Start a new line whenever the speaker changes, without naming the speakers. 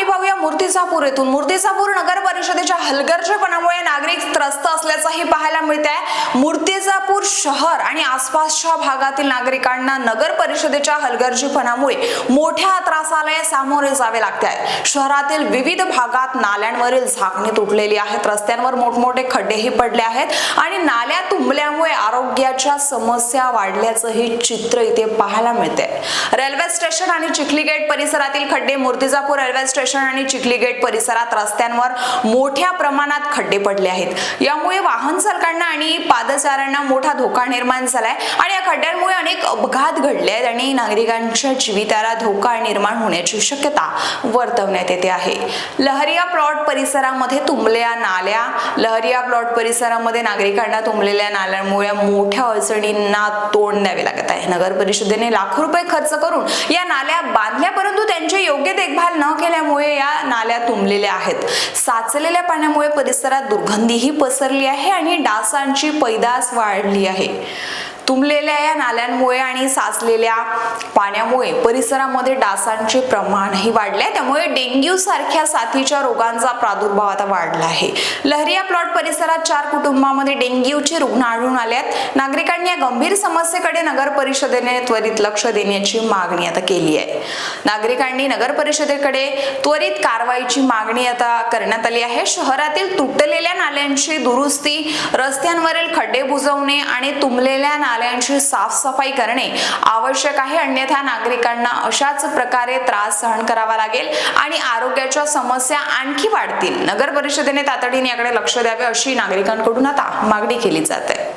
बातमी पाहूया मूर्तिजापूर येथून. मूर्तिजापूर नगर परिषदेच्या हलगर्जीपणामुळे नागरिक त्रस्त असल्याचंही पाहायला मिळत आहे मूर्तिजापूर शहर आणि आसपासच्या भागातील नागरिकांना नगर परिषदेच्या हलगर्जीपणामुळे मोठ्या त्रासाला सामोरे जावे लागते आहे शहरातील विविध भागात नाल्यांवरील झाकणी तुटलेली आहेत. रस्त्यांवर मोठमोठे खड्डेही पडले आहेत आणि नाल्या तुंबल्यामुळे आरोग्याच्या समस्या वाढल्याचंही चित्र इथे पाहायला मिळते रेल्वे स्टेशन आणि चिखली गेट परिसरातील खड्डे मूर्तिजापूर रेल्वे स्टेशन आणि चिखली गेट परिसरात रस्त्यांवर मोठ्या प्रमाणात खड्डे पडले आहेत. यामुळे वाहन चालकांना आणि पादचाऱ्यांना मोठा धोका निर्माण झालाय आणि या खड्ड्यांमुळे अनेक अपघात घडले आहेत आणि नागरिकांच्या जीविताला धोका निर्माण होण्याची शक्यता वर्तवण्यात येते आहे. लहरिया प्लॉट परिसरामध्ये तुंबलेल्या नाल्या लहरिया प्लॉट परिसरामध्ये नागरिकांना तुंबलेल्या नाल्यांमुळे मोठ्या अडचणींना तोंड द्यावे लागत आहे. नगर परिषदेने लाखो रुपये खर्च करून या नाल्या बांधल्या परंतु त्यांची योग्य देखभाल न केल्यामुळे या नाल्या तुंबलेल्या आहेत. साचलेल्या पाण्यामुळे परिसरात दुर्गंधीही पसरली आहे आणि डासांची पैदास वाढली आहे. तुंबलेल्या या नाल्यांमुळे आणि साचलेल्या पाण्यामुळे परिसरामध्ये डासांचे प्रमाणही वाढले आहे. त्यामुळे डेंग्यू सारख्या साथीच्या रोगांचा प्रादुर्भाव आता वाढला आहे. लहरिया प्लॉट परिसरात चार कुटुंबामध्ये डेंग्यूचे रुग्ण आढळून आले आहेत. नागरिकांनी या गंभीर समस्येकडे नगर परिषदेने त्वरित लक्ष देण्याची मागणी आता केली आहे. नागरिकांनी नगर परिषदेकडे त्वरित कारवाईची मागणी आता करण्यात आली आहे. शहरातील तुटलेल्या नाल्यांची दुरुस्ती रस्त्यांवरील खड्डे बुजवणे आणि तुंबलेल्या नाल्या नाल्यांची साफसफाई करणे आवश्यक आहे. अन्यथा नागरिकांना अशाच प्रकारे त्रास सहन करावा लागेल आणि आरोग्याच्या समस्या आणखी वाढतील. नगर परिषदेने तातडीने याकडे लक्ष द्यावे अशी नागरिकांकडून आता मागणी केली जाते